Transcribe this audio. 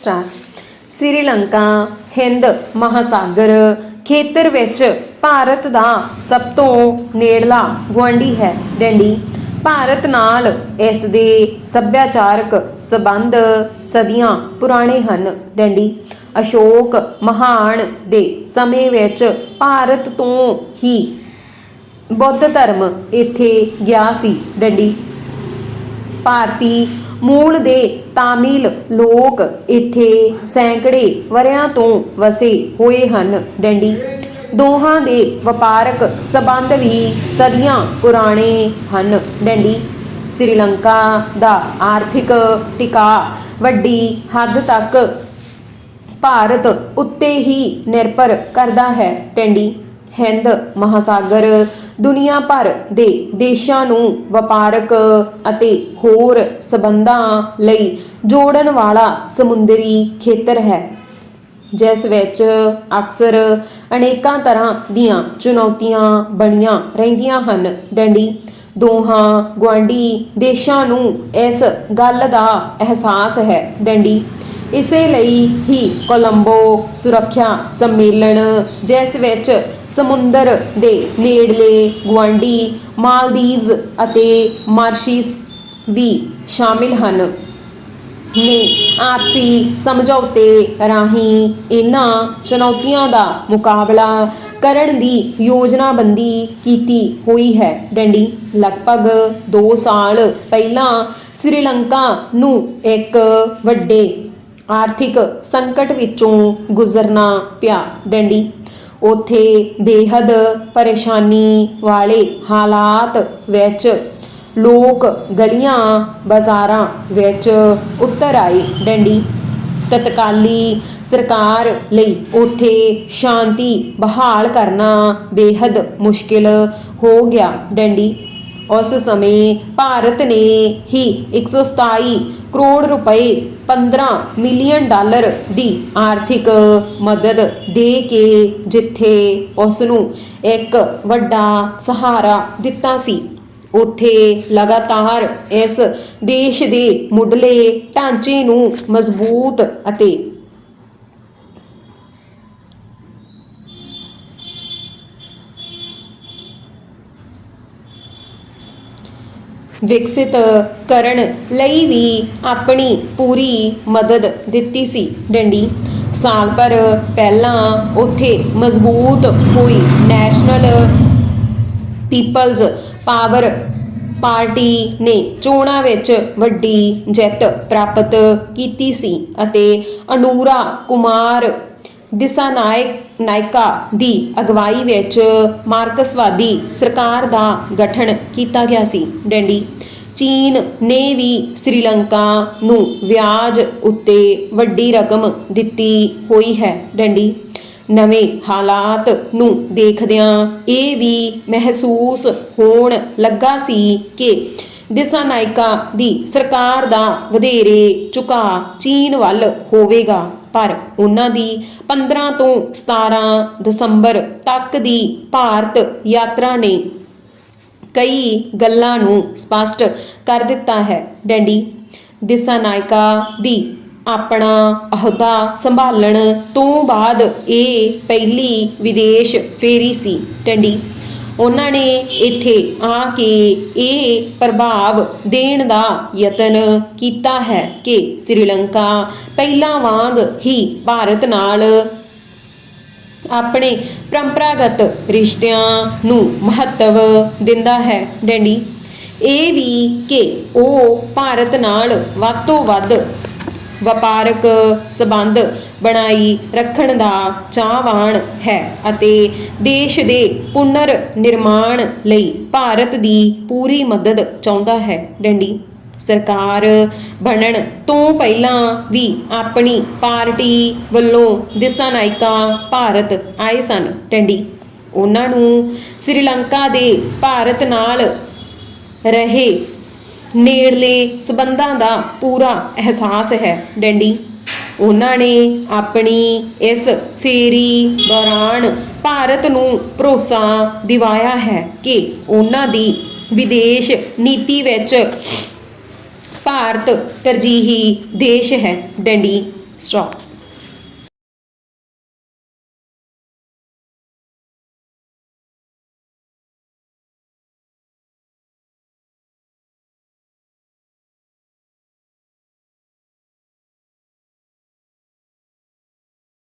Start Sri Lanka, Hind ਮਹਾਸਾਗਰ ਖੇਤਰ ਵਿੱਚ ਭਾਰਤ ਦਾ ਸਭ ਤੋਂ ਨੇੜਲਾ ਗੁਆਂਢੀ ਹੈ ਡੈਂਡੀ। ਭਾਰਤ ਨਾਲ ਇਸ ਦੇ ਸੱਭਿਆਚਾਰਕ ਸਬੰਧ ਸਦੀਆਂ ਪੁਰਾਣੇ ਹਨ ਡੈਂਡੀ। ਅਸ਼ੋਕ ਮਹਾਨ ਦੇ ਸਮੇਂ ਵਿੱਚ ਭਾਰਤ ਤੋਂ ਹੀ ਬੁੱਧ ਧਰਮ ਇੱਥੇ ਗਿਆ ਸੀ ਡੰਡੀ। ਭਾਰਤੀ ਮੂਲ ਦੇ ਤਾਮਿਲ ਲੋਕ ਇੱਥੇ ਸੈਂਕੜੇ ਵਰਿਆਂ ਤੋਂ ਵਸੇ ਹੋਏ ਹਨ। ਡੰਡੀ। ਦੋਹਾਂ ਦੇ ਵਪਾਰਕ ਸਬੰਧ ਵੀ ਸਦੀਆਂ ਪੁਰਾਣੇ ਹਨ। ਡੰਡੀ। ਸ੍ਰੀਲੰਕਾ ਦਾ ਆਰਥਿਕ ਟਿਕਾ ਵੱਡੀ ਹੱਦ ਤੱਕ ਭਾਰਤ ਉੱਤੇ ਹੀ ਨਿਰਭਰ ਕਰਦਾ ਹੈ। ਟੈਂਡੀ ਹਿੰਦ ਮਹਾਸਾਗਰ, ਦੁਨੀਆ ਭਰ ਦੇ ਦੇਸ਼ਾਂ ਨੂੰ ਵਪਾਰਕ ਅਤੇ ਹੋਰ ਸਬੰਧਾਂ ਲਈ ਜੋੜਨ ਵਾਲਾ ਸਮੁੰਦਰੀ ਖੇਤਰ ਹੈ, ਜਿਸ ਵਿੱਚ ਅਕਸਰ ਅਨੇਕਾਂ ਤਰ੍ਹਾਂ ਦੀਆਂ ਚੁਣੌਤੀਆਂ ਬਣੀਆਂ ਰਹਿੰਦੀਆਂ ਹਨ। ਡੰਡੀ, ਦੋਹਾਂ ਗੁਆਂਢੀ ਦੇਸ਼ਾਂ ਨੂੰ ਇਸ ਗੱਲ ਦਾ ਅਹਿਸਾਸ ਹੈ। ਡੰਡੀ, ਇਸੇ ਲਈ ਹੀ ਕੋਲੰਬੋ ਸੁਰੱਖਿਆ ਸੰਮੇਲਨ, ਜਿਸ ਵਿੱਚ ਸਮੁੰਦਰ ਦੇ ਨੇੜਲੇ ਗੁਆਂਢੀ, ਮਾਲਦੀਵਜ਼ ਅਤੇ ਮਾਰਸ਼ੀਸ ਵੀ ਸ਼ਾਮਿਲ ਹਨ। ਨੇ ਆਪਸੀ ਸਮਝੌਤੇ ਰਾਹੀਂ ਇਹਨਾਂ ਚੁਣੌਤੀਆਂ ਦਾ ਮੁਕਾਬਲਾ ਕਰਨ ਦੀ ਯੋਜਨਾਬੰਦੀ ਕੀਤੀ ਹੋਈ ਹੈ। ਡੰਡੀ, ਲਗਭਗ 2 ਸਾਲ ਪਹਿਲਾਂ ਸ੍ਰੀਲੰਕਾ ਨੂੰ ਇੱਕ ਵੱਡੇ ਆਰਥਿਕ ਸੰਕਟ ਵਿੱਚੋਂ ਗੁਜ਼ਰਨਾ ਪਿਆ। ਡੰਡੀ ਉਥੇ ਬੇਹੱਦ ਪਰੇਸ਼ਾਨੀ ਵਾਲੇ ਹਾਲਾਤ ਵਿੱਚ ਲੋਕ ਗਲੀਆਂ ਬਾਜ਼ਾਰਾਂ ਵਿੱਚ ਉਤਰ ਆਏ। ਡੰਡੀ ਤਤਕਾਲੀ ਸਰਕਾਰ ਲਈ ਉਥੇ ਸ਼ਾਂਤੀ ਬਹਾਲ ਕਰਨਾ ਬੇਹੱਦ ਮੁਸ਼ਕਿਲ ਹੋ ਗਿਆ। ਡੰਡੀ ਉਸ ਸਮੇਂ ਭਾਰਤ ਨੇ ਹੀ 127 ਕਰੋੜ ਰੁਪਏ 15 ਮਿਲੀਅਨ ਡਾਲਰ ਦੀ ਆਰਥਿਕ ਮਦਦ ਦੇ ਕੇ ਜਿੱਥੇ ਉਸ ਨੂੰ ਇੱਕ ਵੱਡਾ ਸਹਾਰਾ ਦਿੱਤਾ ਸੀ। ਉਥੇ ਲਗਾਤਾਰ ਇਸ ਦੇਸ਼ ਦੇ ਮੁੱਢਲੇ ਢਾਂਚੇ ਨੂੰ ਮਜ਼ਬੂਤ ਅਤੇ ਵਿਕਸਿਤ ਕਰਨ ਲਈ ਵੀ ਆਪਣੀ ਪੂਰੀ ਮਦਦ ਦਿੱਤੀ ਸੀ। ਡੰਡੀ, ਸਾਲ ਭਰ ਪਹਿਲਾਂ ਉੱਥੇ ਮਜ਼ਬੂਤ ਹੋਈ। ਨੈਸ਼ਨਲ ਪੀਪਲਜ਼ ਪਾਵਰ ਪਾਰਟੀ ਨੇ ਚੋਣਾਂ ਵਿੱਚ ਵੱਡੀ ਜਿੱਤ ਪ੍ਰਾਪਤ ਕੀਤੀ ਸੀ ਅਤੇ ਅਨੂਰਾ ਕੁਮਾਰ ਦਿਸਾਨਾਇਕ ਨਾਇਕਾ ਦੀ ਅਗਵਾਈ ਵਿੱਚ ਮਾਰਕਸਵਾਦੀ ਸਰਕਾਰ ਦਾ ਗਠਨ ਕੀਤਾ ਗਿਆ ਸੀ। ਡੈਂਡੀ, ਚੀਨ ਨੇ ਵੀ ਸ੍ਰੀਲੰਕਾ ਨੂੰ ਵਿਆਜ ਉੱਤੇ ਵੱਡੀ ਰਕਮ ਦਿੱਤੀ ਹੋਈ ਹੈ। ਡੈਂਡੀ, ਨਵੇਂ ਹਾਲਾਤ ਨੂੰ ਦੇਖਦਿਆਂ ਇਹ ਵੀ ਮਹਿਸੂਸ ਹੋਣ ਲੱਗਾ ਸੀ ਕਿ ਦਿਸਾਨਾਇਕਾ ਦੀ ਸਰਕਾਰ ਦਾ ਵਧੇਰੇ ਝੁਕਾ ਚੀਨ ਵੱਲ ਹੋਵੇਗਾ। ਪਰ ਉਹਨਾਂ ਦੀ 15 ਤੋਂ 17 ਦਸੰਬਰ ਤੱਕ ਦੀ ਭਾਰਤ ਯਾਤਰਾ ਨੇ ਕਈ ਗੱਲਾਂ ਨੂੰ ਸਪਸ਼ਟ ਕਰ ਦਿੱਤਾ ਹੈ। ਡੈਂਡੀ ਦਿਸਾਨਾਇਕਾ ਦੀ ਆਪਣਾ ਅਹੁਦਾ ਸੰਭਾਲਣ ਤੋਂ ਬਾਅਦ ਇਹ ਪਹਿਲੀ ਵਿਦੇਸ਼ ਫੇਰੀ ਸੀ। ਡੈਂਡੀ ਉਹਨਾਂ ਨੇ ਇੱਥੇ ਆ ਕੇ ਇਹ ਪ੍ਰਭਾਵ ਦੇਣ ਦਾ ਯਤਨ ਕੀਤਾ ਹੈ ਕਿ ਸ੍ਰੀਲੰਕਾ ਪਹਿਲਾਂ ਵਾਂਗ ਹੀ ਭਾਰਤ ਨਾਲ ਆਪਣੇ ਪਰੰਪਰਾਗਤ ਰਿਸ਼ਤਿਆਂ ਨੂੰ ਮਹੱਤਵ ਦਿੰਦਾ ਹੈ। ਡੈਂਡੀ, ਇਹ ਵੀ ਕਿ ਉਹ ਭਾਰਤ ਨਾਲ ਵੱਧ ਤੋਂ ਵੱਧ ਵਪਾਰਕ ਸਬੰਧ ਬਣਾਈ ਰੱਖਣ ਦਾ ਚਾਹਵਾਨ ਹੈ ਅਤੇ ਦੇਸ਼ ਦੇ ਪੁਨਰ ਨਿਰਮਾਣ ਲਈ ਭਾਰਤ ਦੀ ਪੂਰੀ ਮਦਦ ਚਾਹੁੰਦਾ ਹੈ। ਡੰਡੀ, ਸਰਕਾਰ ਬਣਨ ਤੋਂ ਪਹਿਲਾਂ ਵੀ ਆਪਣੀ ਪਾਰਟੀ ਵੱਲੋਂ ਦਿਸਾ ਨਾਇਕਾ ਭਾਰਤ ਆਏ ਸਨ। ਡੰਡੀ, ਉਹਨਾਂ ਨੂੰ ਸ੍ਰੀਲੰਕਾ ਦੇ ਭਾਰਤ ਨਾਲ ਰਹੇ ਨੇੜਲੇ ਸਬੰਧਾਂ ਦਾ ਪੂਰਾ ਅਹਿਸਾਸ ਹੈ। ਡੈਂਡੀ ਉਹਨਾਂ ਨੇ ਆਪਣੀ ਇਸ ਫੇਰੀ ਦੌਰਾਨ ਭਾਰਤ ਨੂੰ ਭਰੋਸਾ ਦਿਵਾਇਆ ਹੈ ਕਿ ਉਹਨਾਂ ਦੀ ਵਿਦੇਸ਼ ਨੀਤੀ ਵਿੱਚ ਭਾਰਤ ਤਰਜੀਹੀ ਦੇਸ਼ ਹੈ। ਡੈਂਡੀ ਸਟਾਪ।